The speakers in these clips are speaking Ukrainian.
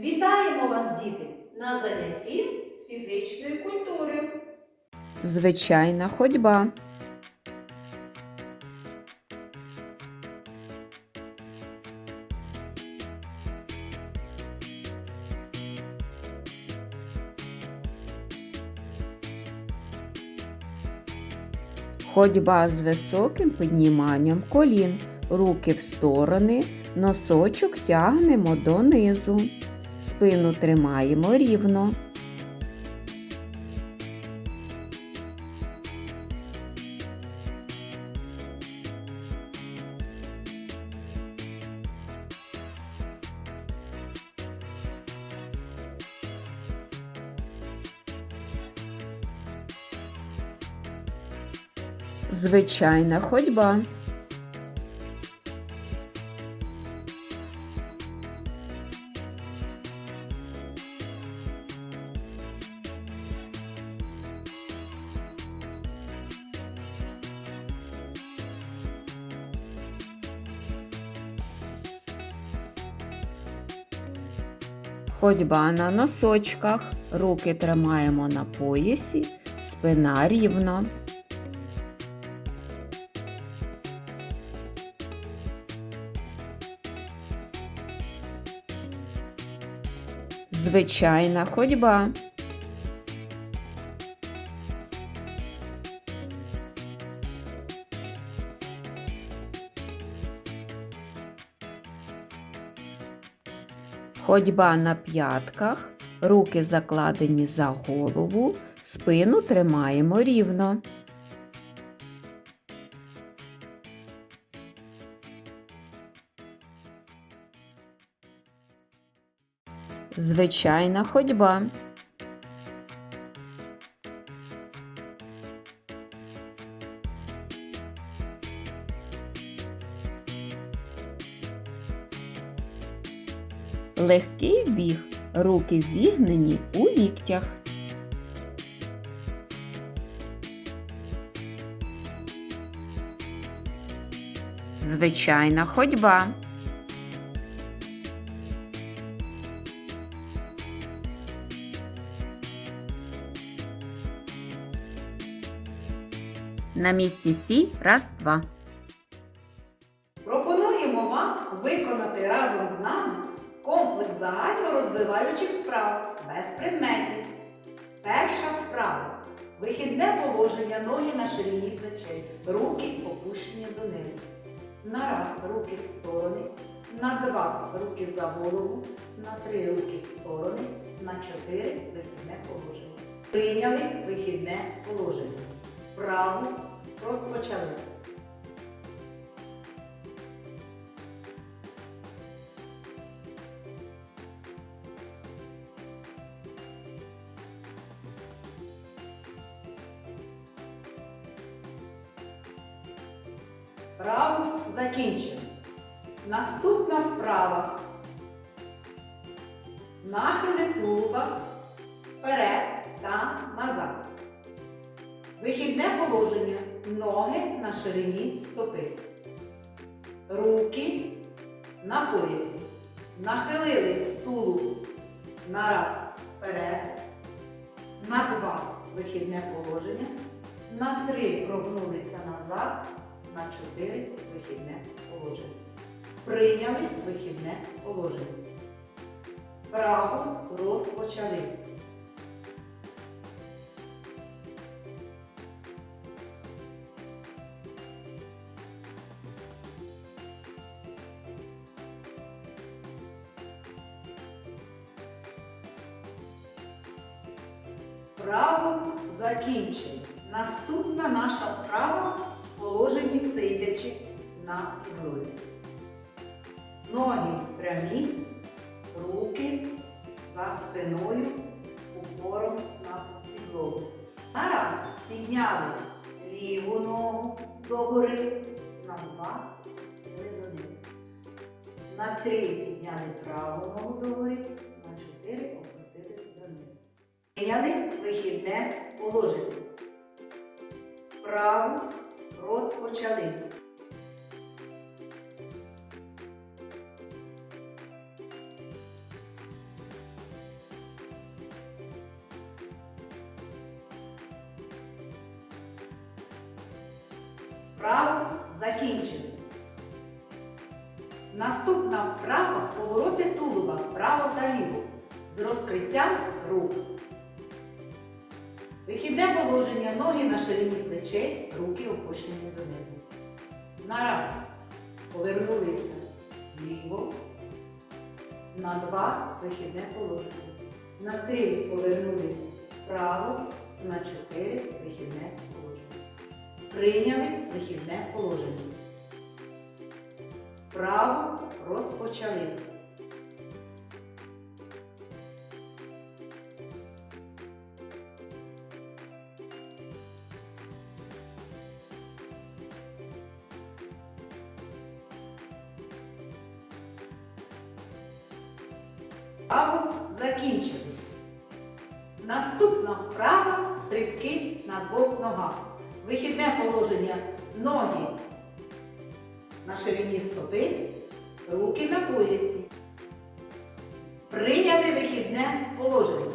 Вітаємо вас, діти! на занятті з фізичної культури. Звичайна ходьба. Ходьба з високим підніманням колін, руки в сторони, носочок тягнемо донизу. Спину тримаємо рівно. Звичайна ходьба. Ходьба на носочках. Руки тримаємо на поясі, спина рівно. Звичайна ходьба. Ходьба на п'ятках, руки закладені за голову, спину тримаємо рівно. Звичайна ходьба. Легкий біг. Руки зігнені у ліктях. Звичайна ходьба. На місці стій. Раз, два. Пропонуємо вам виконати разом з нами комплекс загальнорозвиваючих вправ без предметів. Перша вправа. Вихідне положення ноги на ширині плечей, руки опущені донизу. На раз руки в сторони, на два руки за голову, на три руки в сторони, на чотири вихідне положення. Прийняли вихідне положення. Вправу розпочали. Вправу закінчено. Наступна вправа. Нахили тулуба вперед та назад. Вихідне положення. Ноги на ширині стопи. Руки на поясі. Нахилили тулуб на раз вперед. На два вихідне положення. На три прогнулися назад. На чотири вихідне положення. Прийняли вихідне положення. Право розпочали. Право закінчено. Наступна наша вправа положенні сидячи на підлозі. Ноги прямі, руки за спиною упором на підлогу. Нараз підняли ліву ногу догори, на два спили донизу. На три підняли праву ногу догори, на чотири опустили донизу. Прийняли вихідне положення. Вправу розпочали. Вправу закінчено. Наступна вправа повороти тулуба вправо та ліво з розкриттям рук. Вихідне положення ноги на ширині плечей, руки опущені донизу. На раз повернулися вліво. На два вихідне положення. На три повернулись вправо. На чотири вихідне положення. Прийняли вихідне положення. Вправо розпочали. Вправо закінчили. Наступна вправа стрибки на двох ногах. Вихідне положення ноги на ширині стопи, руки на поясі. Прийняли вихідне положення.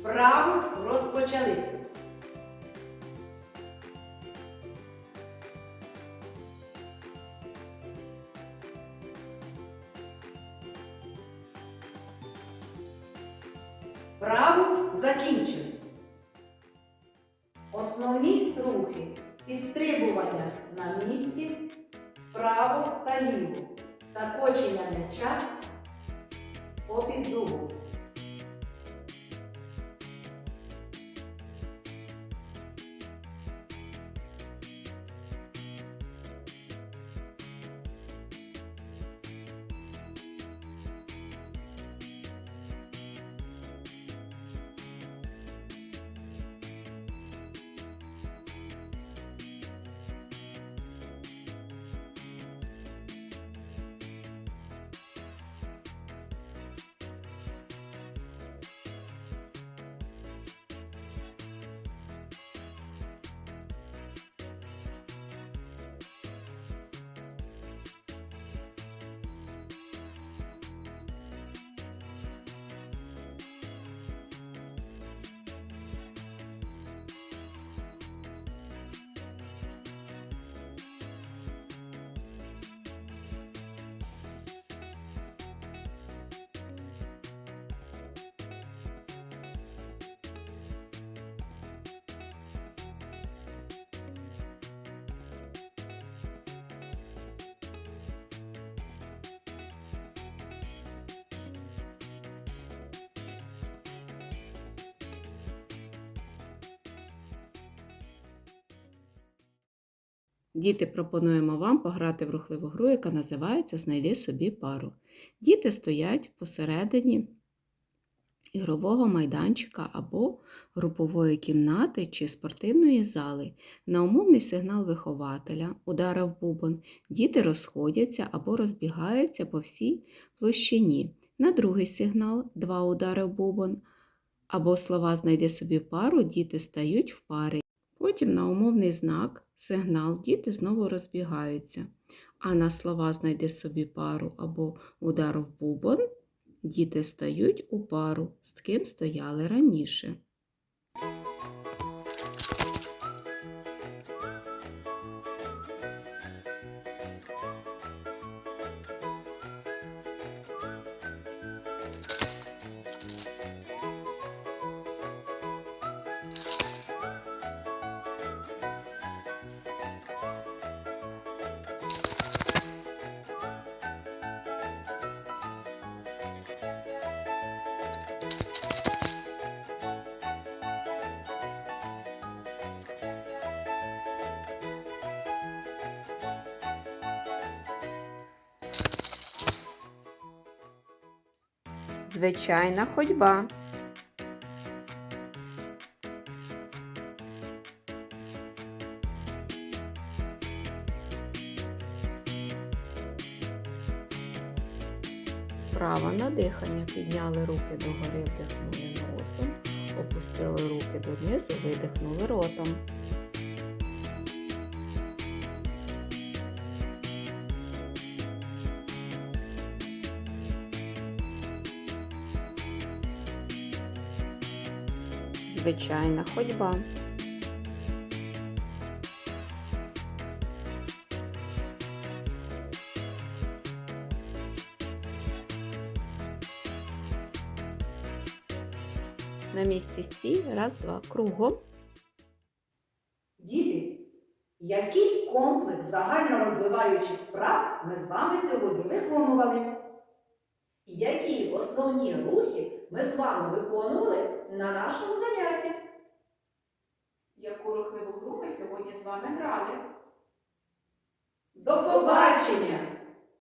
Вправо розпочали. Вправо закінчили. Основні рухи. Підстрибування на місці, право та ліво та кочення м'яча по піддугу. Діти, пропонуємо вам пограти в рухливу гру, яка називається Знайди собі пару. Діти стоять посередині ігрового майданчика або групової кімнати чи спортивної зали. На умовний сигнал вихователя ударив бубон. Діти розходяться або розбігаються по всій площині. На другий сигнал два удари в бубон. Або слова знайди собі пару, діти стають в пари. Потім на умовний знак, сигнал, діти знову розбігаються. А на слова знайди собі пару або удар в бубон, діти стають у пару, з ким стояли раніше. Звичайна ходьба. Вправа на дихання. Підняли руки догори, вдихнули носом, опустили руки донизу, видихнули ротом. звичайна ходьба. На місці стій, раз, два, кругом. Діти, який комплекс загальнорозвиваючих вправ ми з вами сьогодні виконували? Які основні рухи ми з вами виконували на нашому занятті? Яку рухливу гру ми сьогодні з вами грали? До побачення!